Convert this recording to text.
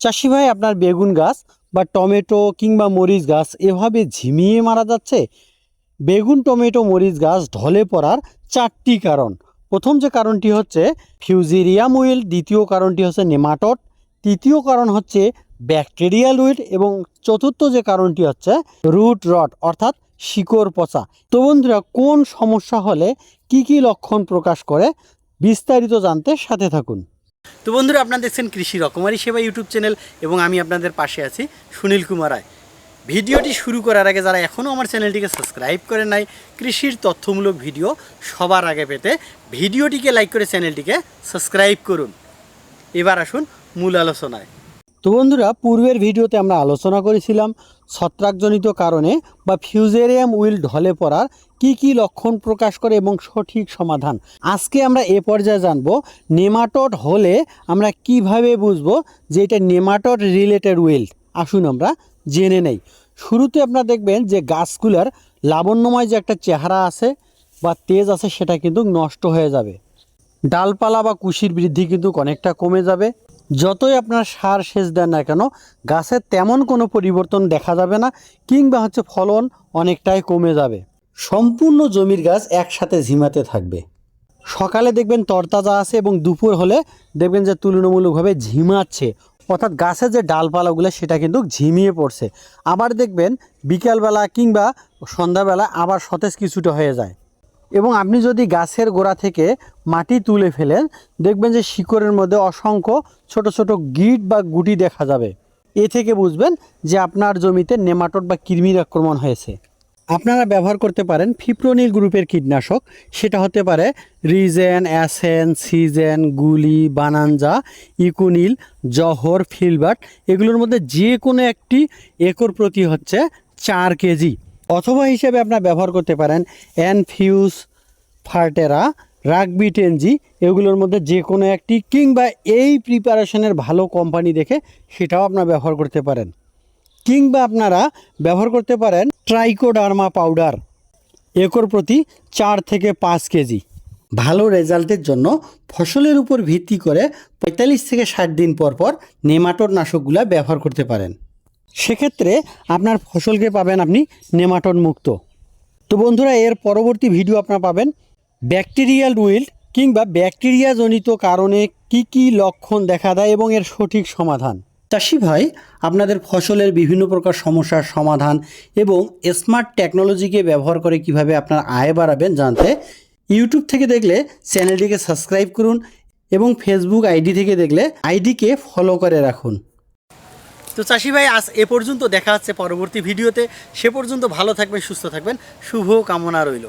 চাষি ভাই, আপনার বেগুন গাছ বা টমেটো কিংবা মরিচ গাছ এভাবে ঝিমিয়ে মারা যাচ্ছে? বেগুন, টমেটো, মরিচ গাছ ঢলে পড়ার চারটি কারণ। প্রথম যে কারণটি হচ্ছে ফিউজেরিয়াম উইল দ্বিতীয় কারণটি হচ্ছে নেমাটড, তৃতীয় কারণ হচ্ছে ব্যাকটেরিয়াল উইল এবং চতুর্থ যে কারণটি হচ্ছে রুট রট, অর্থাৎ শিকড় পচা। তো বন্ধুরা, কোন সমস্যা হলে কি কি লক্ষণ প্রকাশ করে বিস্তারিত জানতে সাথে থাকুন। তো বন্ধুরা, আপনার দেখছেন কৃষি রকমারি সেবা ইউটিউব চ্যানেল এবং আমি আপনাদের পাশে আছি সুনীল কুমার রায়। ভিডিওটি শুরু করার আগে যারা এখনও আমার চ্যানেলটিকে সাবস্ক্রাইব করে নাই, কৃষির তথ্যমূলক ভিডিও সবার আগে পেতে ভিডিওটিকে লাইক করে চ্যানেলটিকে সাবস্ক্রাইব করুন। এবার আসুন মূল আলোচনায়। তো বন্ধুরা, পূর্বের ভিডিওতে আমরা আলোচনা করেছিলাম ছত্রাকজনিত কারণে বা ফিউজেরিয়াম উইল ঢলে পড়ার কি কি লক্ষণ প্রকাশ করে এবং সঠিক সমাধান। আজকে আমরা এ পর্যায়ে জানব, নেমাটড হলে আমরা কীভাবে বুঝব যে এটা নেমাটড রিলেটেড উইল? আসুন আমরা জেনে নেই। শুরুতে আপনারা দেখবেন যে গাছগুলার লাবণ্যময় যে একটা চেহারা আছে বা তেজ আছে, সেটা কিন্তু নষ্ট হয়ে যাবে। ডালপালা বা কুশির বৃদ্ধি কিন্তু অনেকটা কমে যাবে। যতই আপনার সার সেচ দেন না কেন গাছের তেমন কোনো পরিবর্তন দেখা যাবে না, কিংবা হচ্ছে ফলন অনেকটাই কমে যাবে। সম্পূর্ণ জমির গাছ একসাথে ঝিমাতে থাকবে। সকালে দেখবেন তরতাজা আছে এবং দুপুর হলে দেখবেন যে তুলনামূলকভাবে ঝিমাচ্ছে। অর্থাৎ গাছের যে ডালপালাগুলো, সেটা কিন্তু ঝিমিয়ে পড়ছে। আবার দেখবেন বিকালবেলা কিংবা সন্ধ্যাবেলা আবার সতেজ কিছুটা হয়ে যায়। এবং আপনি যদি গাছের গোড়া থেকে মাটি তুলে ফেলেন, দেখবেন যে শিকড়ের মধ্যে অসংখ্য ছোট ছোট গিট বা গুটি দেখা যাবে। এ থেকে বুঝবেন যে আপনার জমিতে নেমাটোড বা কৃমির আক্রমণ হয়েছে। আপনারা ব্যবহার করতে পারেন ফিপ্রোনিল গ্রুপের কীটনাশক। সেটা হতে পারে রিজেন, অ্যাসেন, সিজেন, গুলি, বানানজা, ইকুনিল, জহর, ফিলবার্ট। এগুলোর মধ্যে যে কোনো একটি একর প্রতি হচ্ছে চার কেজি। অথবা হিসেবে আপনার ব্যবহার করতে পারেন অ্যানফিউজ ফার্টেরা, রাগবি টেনজি, এগুলোর মধ্যে যে কোনো একটি কিংবা এই প্রিপারেশনের ভালো কোম্পানি দেখে সেটাও আপনারা ব্যবহার করতে পারেন। কিংবা আপনারা ব্যবহার করতে পারেন ট্রাইকোডার্মা পাউডার, একর প্রতি চার থেকে পাঁচ কেজি। ভালো রেজাল্টের জন্য ফসলের উপর ভিত্তি করে পঁয়তাল্লিশ থেকে ষাট দিন পর পর নেমাটোর নাশকগুলো ব্যবহার করতে পারেন। সেক্ষেত্রে আপনার ফসলকে পাবেন আপনি নেমাটন মুক্ত। তো বন্ধুরা, এর পরবর্তী ভিডিও আপনারা পাবেন ব্যাকটেরিয়াল উইল কিংবা ব্যাকটেরিয়াজনিত কারণে কি কি লক্ষণ দেখা দেয় এবং এর সঠিক সমাধান। চাষি ভাই, আপনাদের ফসলের বিভিন্ন প্রকার সমস্যার সমাধান এবং স্মার্ট টেকনোলজিকে ব্যবহার করে কীভাবে আপনার আয় বাড়াবেন জানতে ইউটিউব থেকে দেখলে চ্যানেলটিকে সাবস্ক্রাইব করুন এবং ফেসবুক আইডি থেকে দেখলে আইডিকে ফলো করে রাখুন। তো চাষি ভাই, আজ এ পর্যন্ত দেখা হচ্ছে পরবর্তী ভিডিওতে। সে পর্যন্ত ভালো থাকবেন, সুস্থ থাকবেন। শুভ কামনা রইল।